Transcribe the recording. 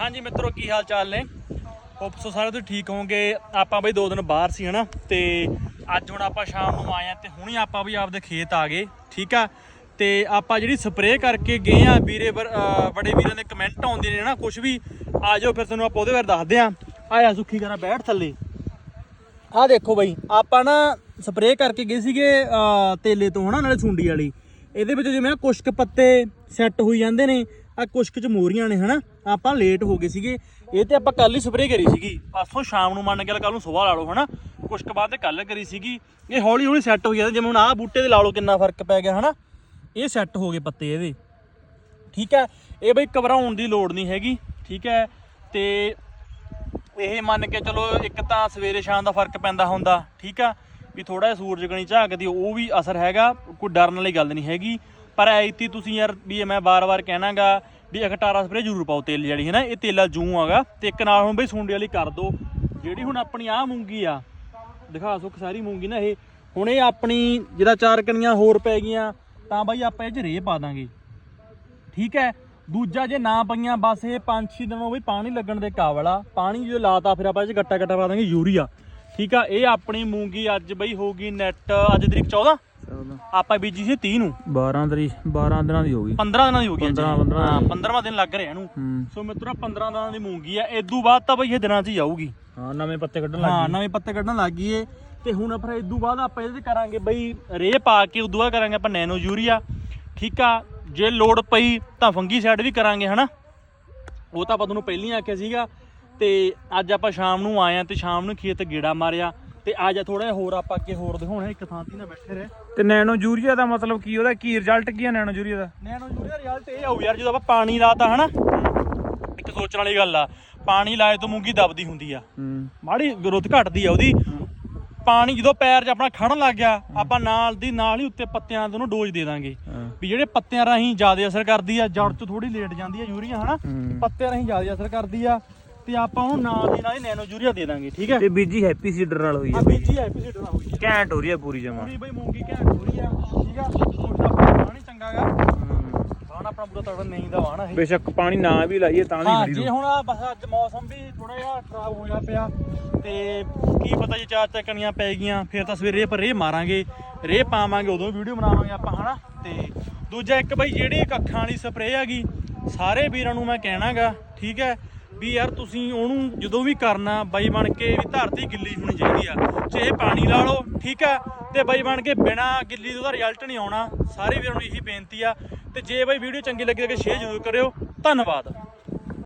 ਹਾਂਜੀ ਮਿੱਤਰੋ, ਕੀ ਹਾਲ ਚਾਲ ਨੇ? ਹੋਪ ਸੋ ਸਾਰੇ ਤੁਸੀਂ ਠੀਕ ਹੋਵੋਗੇ। ਆਪਾਂ ਬਈ ਦੋ ਦਿਨ ਬਾਹਰ ਸੀ, ਹਨਾ? ਤੇ ਅੱਜ ਹੁਣ ਆਪਾਂ ਸ਼ਾਮ ਨੂੰ ਆਏ ਆ ਤੇ ਹੁਣੀ ਆਪਾਂ ਵੀ ਆਪਦੇ ਖੇਤ ਆ ਗਏ, ਠੀਕ ਆ? ਤੇ ਆਪਾਂ ਜਿਹੜੀ ਸਪਰੇਅ ਕਰਕੇ ਗਏ ਆ, ਵੀਰੇ ਵਰ- ਬੜੇ ਵੀਰਾਂ ਦੇ ਕਮੈਂਟ ਆਉਂਦੇ ਨੇ ਨਾ ਕੁਝ ਵੀ। ਆ ਜਾਓ ਫਿਰ ਤੁਹਾਨੂੰ ਆਪਾਂ ਉਹਦੇ ਬਾਰੇ ਦੱਸਦੇ ਆ। ਆਇਆ ਸੁੱਖੀ ਕਰਾ ਬੈਠ ਥੱਲੇ। ਆਹ ਦੇਖੋ ਬਈ, ਆਪਾਂ ਨਾ ਸਪਰੇਅ ਕਰਕੇ ਗਏ ਸੀਗੇ ਤੇਲੇ ਤੋਂ, ਹਨਾ? ਨਾਲੇ ਸੁੰਡੀ ਵਾਲੀ। ਇਹਦੇ ਵਿੱਚ ਜਿਵੇਂ ਨਾ ਕੁਛ ਪੱਤੇ ਸੈੱਟ ਹੋਈ ਜਾਂਦੇ ਨੇ ਆ ਕੁਛ ਕੁ ਚ ਮੋਰੀਆਂ ਨੇ, ਹਨਾ? ਆਪਾਂ ਲੇਟ ਹੋ ਗਏ ਸੀਗੇ। ਇਹ ਤੇ ਆਪਾਂ ਕੱਲ ਹੀ ਸਪਰੇਅ ਕਰੀ ਸੀਗੀ। ਪਾਸੋਂ ਸ਼ਾਮ ਨੂੰ ਮੰਨ ਕੇ ਕੱਲ ਨੂੰ ਸਵੇਰ ਲਾ ਲਓ, ਹਨਾ? ਕੁਛ ਕੁ ਬਾਅਦ ਤੇ ਕੱਲ ਕਰੀ ਸੀਗੀ। ਇਹ ਹੌਲੀ ਹੌਲੀ ਸੈੱਟ ਹੋ ਗਿਆ ਜਿਵੇਂ ਹੁਣ ਆਹ ਬੂਟੇ ਦੇ ਲਾ ਲਓ ਕਿੰਨਾ ਫ਼ਰਕ ਪੈ ਗਿਆ, ਹਨਾ? ਇਹ ਸੈੱਟ ਹੋ ਗਏ ਪੱਤੇ ਇਹਦੇ। ਠੀਕ ਹੈ ਇਹ ਬਈ ਘਬਰਾਉਣ ਦੀ ਲੋੜ ਨਹੀਂ ਹੈਗੀ, ਠੀਕ ਹੈ ਤੇ ਇਹ ਮੰਨ ਕੇ ਚਲੋ ਇੱਕ ਤਾਂ ਸਵੇਰੇ ਸ਼ਾਮ ਦਾ ਫ਼ਰਕ ਪੈਂਦਾ ਹੁੰਦਾ, ਠੀਕ ਆ? ਵੀ ਥੋੜਾ ਜਿਹਾ ਸੂਰਜ ਗਣੀ ਝਾਕਦੀ, ਉਹ ਵੀ ਅਸਰ ਹੈਗਾ, ਕੋਈ ਡਰਨ ਵਾਲੀ ਗੱਲ ਨਹੀਂ ਹੈਗੀ। ਪਰ ਐਤੀ ਤੁਸੀਂ ਯਾਰ ਵੀ ਇਹ ਮੈਂ ਬਾਰ-ਬਾਰ ਕਹਿਣਾਗਾ ਵੀ ਇੱਕ 18 ਸਪਰੇ ਜ਼ਰੂਰ ਪਾਓ ਤੇਲ ਜਿਹੜੀ ਹੈ ਨਾ ਇਹ ਤੇਲਾ ਜੂ ਆਗਾ ਤੇ ਇੱਕ ਨਾਲ ਹੁਣ ਬਈ ਸੁੰਡੀ ਵਾਲੀ ਕਰ ਦੋ। ਜਿਹੜੀ ਹੁਣ ਆਪਣੀ ਆਹ ਮੂੰਗੀ ਆ, ਦਿਖਾ ਸੁੱਖ ਸਾਰੀ ਮੂੰਗੀ ਨਾ ਇਹ। ਹੁਣ ਇਹ ਆਪਣੀ ਜਿਹੜਾ ਚਾਰ ਕਣੀਆਂ ਹੋਰ ਪੈ ਗਈਆਂ, ਤਾਂ ਬਾਈ ਆਪਾਂ ਇਹ ਚ ਰੇਹ ਪਾ ਦਾਂਗੇ। ਠੀਕ ਹੈ ਦੂਜਾ ਜੇ ਨਾ ਪਈਆਂ, ਬਸ ਇਹ 5-6 ਦਿਨੋਂ ਵੀ ਪਾਣੀ ਲੱਗਣ ਦੇ ਕਾਬਲ ਆ। ਪਾਣੀ ਜਦੋਂ ਲਾਤਾ ਫਿਰ ਆਪਾਂ ਇਹ 'ਚ ਗੱਟਾ ਗੱਟਾ ਪਾ ਦਾਂਗੇ, ਯੂਰੀਆ। ਠੀਕ ਆ? ਇਹ ਆਪਣੀ ਮੂੰਗੀ ਅੱਜ ਬਈ ਹੋਗੀ ਨੈਟ, ਅੱਜ ਤਰੀਕ 14 ਆਪਾਂ ਬੀਜੀ ਸੀ 30 ਨੂੰ। 12 ਤਰੀ 12 ਦਿਨਾਂ ਦੀ ਹੋ ਗਈ। 15 ਦਿਨਾਂ ਦੀ ਹੋ ਗਈ ਅੱਜ। 15 15 ਹਾਂ 15ਵਾਂ ਦਿਨ ਲੱਗ ਰਿਹਾ ਇਹਨੂੰ। ਸੋ ਮਿੱਤਰੋ 15 ਦਿਨਾਂ ਦੀ ਮੂੰਗੀ ਆ। ਇਦੋਂ ਬਾਅਦ ਤਾਂ ਬਈ ਇਹ ਦਿਨਾਂ 'ਚ ਹੀ ਆਊਗੀ। ਹਾਂ ਨਵੇਂ ਪੱਤੇ ਕੱਢਣ ਲੱਗ ਹਾਂ ਨਵੇਂ ਪੱਤੇ ਕੱਢਣ ਲੱਗ ਗਈ ਏ। ਤੇ ਹੁਣ ਫਿਰ ਇਦੋਂ ਬਾਅਦ ਆਪਾਂ ਇਹਦੇ ਕਰਾਂਗੇ ਬਈ ਰੇਹ ਪਾ ਕੇ ਉਦੋਂ ਬਾਅਦ ਕਰਾਂਗੇ ਆਪਾਂ ਨੈਨੋ ਯੂਰੀਆ। ਠੀਕ ਆ ਜੇ ਲੋੜ ਪਈ ਤਾਂ ਫੰਗੀ ਸਾਈਡ ਵੀ ਕਰਾਂਗੇ ਹਨਾ? ਉਹ ਤਾਂ ਆਪਾਂ ਤੁਹਾਨੂੰ ਪਹਿਲਾਂ ਹੀ ਆਖਿਆ ਸੀਗਾ। ਤੇ ਅੱਜ ਆਪਾਂ ਸ਼ਾਮ ਨੂੰ ਆਏ ਆ ਤੇ ਸ਼ਾਮ ਨੂੰ ਖੇਤ ਗੇੜਾ ਮਾਰਿਆ। ਤੇ ਅੱਜ ਥੋੜਾ ਜਿਹਾ ਹੋਰ ਆਪਾਂ ਅੱਗੇ ਹੋਰ ਦਿਖਾਉਣਾ ਇੱਕ ਥਾਂ ਤੇ ਨਾ ਬੈਠੇ ਰਹੇ। ਤੇ ਨੈਨੋ ਯੂਰੀਆ ਦਾ ਮਤਲਬ ਕੀ ਉਹਦਾ? ਕੀ ਰਿਜ਼ਲਟ ਕੀ ਹੈ ਨੈਨੋ ਯੂਰੀਆ ਦਾ? ਨੈਨੋ ਯੂਰੀਆ ਰਿਜ਼ਲਟ ਇਹ ਆਊ ਯਾਰ ਜਦੋਂ ਆਪਾਂ ਪਾਣੀ ਲਾਤਾ ਹਨਾ ਇੱਕ ਸੋਚਣ ਵਾਲੀ ਗੱਲ ਆ ਪਾਣੀ ਲਾਏ ਤੋਂ ਮੂੰਗੀ ਦਬਦੀ ਹੁੰਦੀ ਆ। ਮਾੜੀ ਗਰੋਥ ਘਟਦੀ ਆ ਉਹਦੀ। ਪਾਣੀ ਜਦੋਂ ਪੈਰ 'ਚ ਆਪਣਾ ਖੜਨ ਲੱਗ ਗਿਆ ਆਪਾਂ ਨਾਲ ਦੀ ਨਾਲ ਹੀ ਉੱਤੇ ਪੱਤਿਆਂ ਤੋਂ ਉਹਨੂੰ ਡੋਜ਼ ਦੇ ਦਾਂਗੇ। ਵੀ ਜਿਹੜੇ ਪੱਤਿਆਂ ਰਾਹੀਂ ਜ਼ਿਆਦਾ ਅਸਰ ਕਰਦੀ ਆ ਜੜ 'ਚ ਥੋੜੀ ਲੇਟ ਜਾਂਦੀ ਆ ਯੂਰੀਆ ਹਨਾ। ਪੱਤਿਆਂ ਰਾਹੀਂ ਜ਼ਿਆਦਾ ਅਸਰ ਕਰਦੀ ਆ। ਤੇ ਆਪਾਂ ਉਹਨੂੰ ਨਾਲ ਦੀ ਨਾਲ ਹੀ ਨੈਨੋ ਯੂਰੀਆ ਦੇ ਦਾਂਗੇ ਠੀਕ ਹੈ? ਤੇ ਬੀਜੀ ਹੈਪੀ ਸੀਡਰ ਨਾਲ ਹੋਈ ਆ ਹੈ ਬੀਜੀ ਐਪੀਸੀਡ ਨਾ ਹੋਈ ਆ ਘੈਂਟ ਹੋ ਰਹੀ ਹੈ ਪੂਰੀ ਜਮਾ। ਪੂਰੀ ਬਈ ਮੂੰਗੀ ਘੈਂਟ ਹੋ ਰਹੀ ਆ ਠੀਕ ਆ ਦਾ ਪਾਣੀ ਚੰਗਾਗਾ ਬਾਣ ਆਪਣਾ ਪੂਰਾ ਤੜਨ ਨਹੀਂ ਦਾ ਵਾਣਾ ਇਹ ਬੇਸ਼ੱਕ ਪਾਣੀ ਨਾ ਵੀ ਲਾਈਏ ਤਾਂ ਵੀ ਹਾਂ ਖੜੀ ਜੇ ਰਹੂ ਹੁਣ ਆਹ ਬਸ ਅੱਜ ਮੌਸਮ ਵੀ ਥੋੜਾ ਜਿਹਾ ਖਰਾਬ ਹੋਇਆ ਪਿਆ ਤੇ ਕੀ ਪਤਾ ਜੇ ਚਾਰ ਚੱਕਣੀਆਂ ਪੈ ਗਈਆਂ ਫਿਰ ਤਾਂ ਸਵੇਰੇ ਪਰ ਰੇਹ ਮਾਰਾਂਗੇ। ਰੇਹ ਪਾਵਾਂਗੇ ਉਦੋਂ ਵੀਡੀਓ ਬਣਾਵਾਂਗੇ ਆਪਾਂ ਹਨਾ? ਤੇ ਦੂਜਾ ਇੱਕ ਬਈ ਜਿਹੜੀ ਇੱਕ ਅੱਖਾਂ ਵਾਲੀ ਸਪਰੇਅ ਹੈਗੀ ਸਾਰੇ ਵੀਰਾਂ ਨੂੰ ਮੈਂ ਕਹਿਣਾਗਾ ਠੀਕ ਹੈ? ਵੀ ਯਾਰ ਤੁਸੀਂ ਉਹਨੂੰ ਜਦੋਂ ਵੀ ਕਰਨਾ, ਬਾਈ ਬਣ ਕੇ ਵੀ ਧਰਤੀ ਗਿੱਲੀ ਹੋਣੀ ਚਾਹੀਦੀ ਆ। ਚਾਹੇ ਪਾਣੀ ਲਾ ਲਓ, ਠੀਕ ਆ, ਤੇ ਬਾਈ ਬਣ ਕੇ ਬਿਨਾ ਗਿੱਲੀ ਤੋਂ ਉਹਦਾ ਰਿਜ਼ਲਟ ਨਹੀਂ ਆਉਣਾ। ਸਾਰੇ ਵੀਰਾਂ ਨੂੰ ਇਹੀ ਬੇਨਤੀ ਆ। ਤੇ ਜੇ ਬਾਈ ਵੀਡੀਓ ਚੰਗੀ ਲੱਗੀ ਤਾਂ ਸ਼ੇਅਰ ਜ਼ਰੂਰ ਕਰਿਓ। ਧੰਨਵਾਦ।